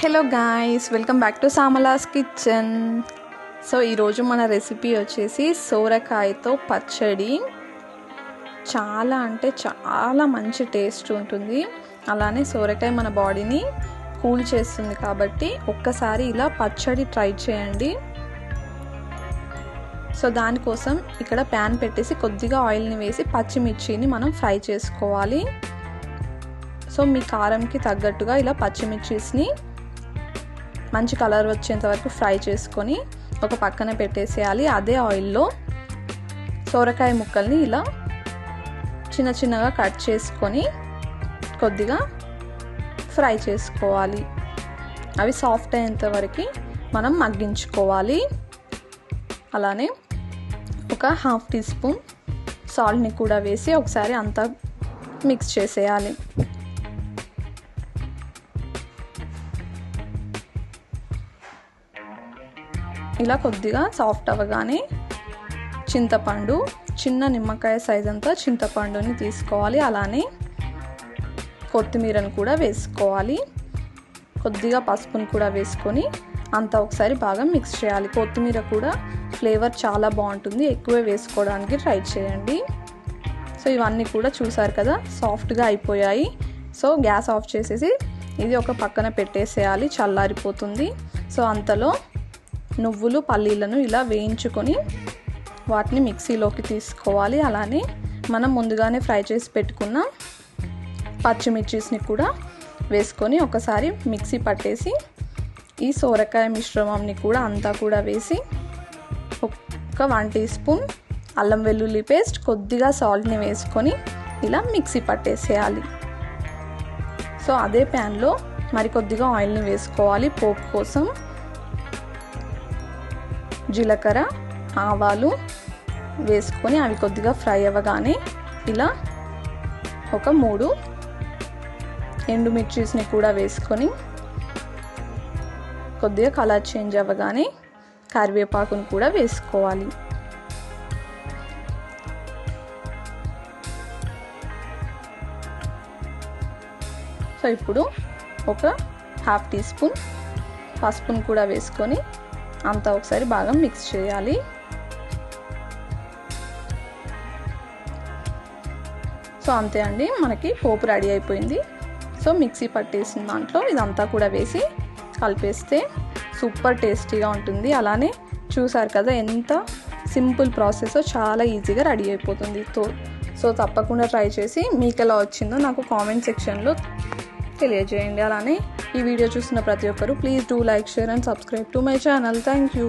Hello guys welcome back to Samala's kitchen so ఈరోజు మన recipe వచ్చేసి సోరకాయతో పచ్చడి. చాలా అంటే చాలా మంచి టేస్ట్ ఉంటుంది. అలానే సోరకాయ మన బాడీని కూల్ చేస్తుంది కాబట్టి ఒక్కసారి ఇలా పచ్చడి ట్రై చేయండి. సో దానికోసం ఇక్కడ ప్యాన్ పెట్టేసి కొద్దిగా ఆయిల్ని వేసి పచ్చిమిర్చిని మనం ఫ్రై చేసుకోవాలి. సో మీ కారంకి తగ్గట్టుగా ఇలా పచ్చిమిర్చిస్ని మంచి కలర్ వచ్చేంత వరకు ఫ్రై చేసుకొని ఒక పక్కన పెట్టేసేయాలి. అదే ఆయిల్లో సోరకాయ ముక్కల్ని ఇలా చిన్న చిన్నగా కట్ చేసుకొని కొద్దిగా ఫ్రై చేసుకోవాలి. అవి సాఫ్ట్ అయ్యేంత వరకు మనం మగ్గించుకోవాలి. అలానే ఒక హాఫ్ టీ స్పూన్ సాల్ట్ని కూడా వేసి ఒకసారి అంతా మిక్స్ చేసేయాలి. ఇలా కొద్దిగా సాఫ్ట్ అవ్వగానే చింతపండు చిన్న నిమ్మకాయ సైజ్ అంతా చింతపండుని తీసుకోవాలి. అలానే కొత్తిమీరను కూడా వేసుకోవాలి. కొద్దిగా పసుపును కూడా వేసుకొని అంతా ఒకసారి బాగా మిక్స్ చేయాలి. కొత్తిమీర కూడా ఫ్లేవర్ చాలా బాగుంటుంది. ఎక్కువ వేసుకోవడానికి ట్రై చేయండి. సో ఇవన్నీ కూడా చూసారు కదా సాఫ్ట్గా అయిపోయాయి. సో గ్యాస్ ఆఫ్ చేసేసి ఇది ఒక పక్కన పెట్టేసేయాలి. చల్లారిపోతుంది. సో అంతలో నువ్వులు పల్లీలను ఇలా వేయించుకొని వాటిని మిక్సీలోకి తీసుకోవాలి. అలానే మనం ముందుగానే ఫ్రై చేసి పెట్టుకున్న పచ్చిమిర్చిస్ని కూడా వేసుకొని ఒకసారి మిక్సీ పట్టేసి ఈ సోరకాయ మిశ్రమంని కూడా అంతా కూడా వేసి ఒక వన్ టీ స్పూన్ అల్లం వెల్లుల్లి పేస్ట్ కొద్దిగా సాల్ట్ని వేసుకొని ఇలా మిక్సీ పట్టేసేయాలి. సో అదే ప్యాన్లో మరి కొద్దిగా ఆయిల్ని వేసుకోవాలి. పోపు కోసం జీలకర్ర ఆవాలు వేసుకొని అవి కొద్దిగా ఫ్రై అవ్వగానే ఇలా ఒక మూడు ఎండుమిర్చీస్ని కూడా వేసుకొని కొద్దిగా కలర్ చేంజ్ అవ్వగానే కరివేపాకును కూడా వేసుకోవాలి. సో ఇప్పుడు ఒక హాఫ్ టీ స్పూన్ పసుపును కూడా వేసుకొని అంతా ఒకసారి బాగా మిక్స్ చేయాలి. సో అంతే అండి. మనకి పోపు రెడీ అయిపోయింది. సో మిక్సీ పట్టేసిన దాంట్లో ఇదంతా కూడా వేసి కలిపేస్తే సూపర్ టేస్టీగా ఉంటుంది. అలానే చూసారు కదా ఎంత సింపుల్ ప్రాసెస్ చాలా ఈజీగా రెడీ అయిపోతుంది. తో సో తప్పకుండా ట్రై చేసి మీకు ఎలా వచ్చిందో నాకు కామెంట్ సెక్షన్లో తెలియజేయండి. అలానే ఈ వీడియో చూసిన ప్రతి ఒక్కరు please do like share and subscribe to my channel thank you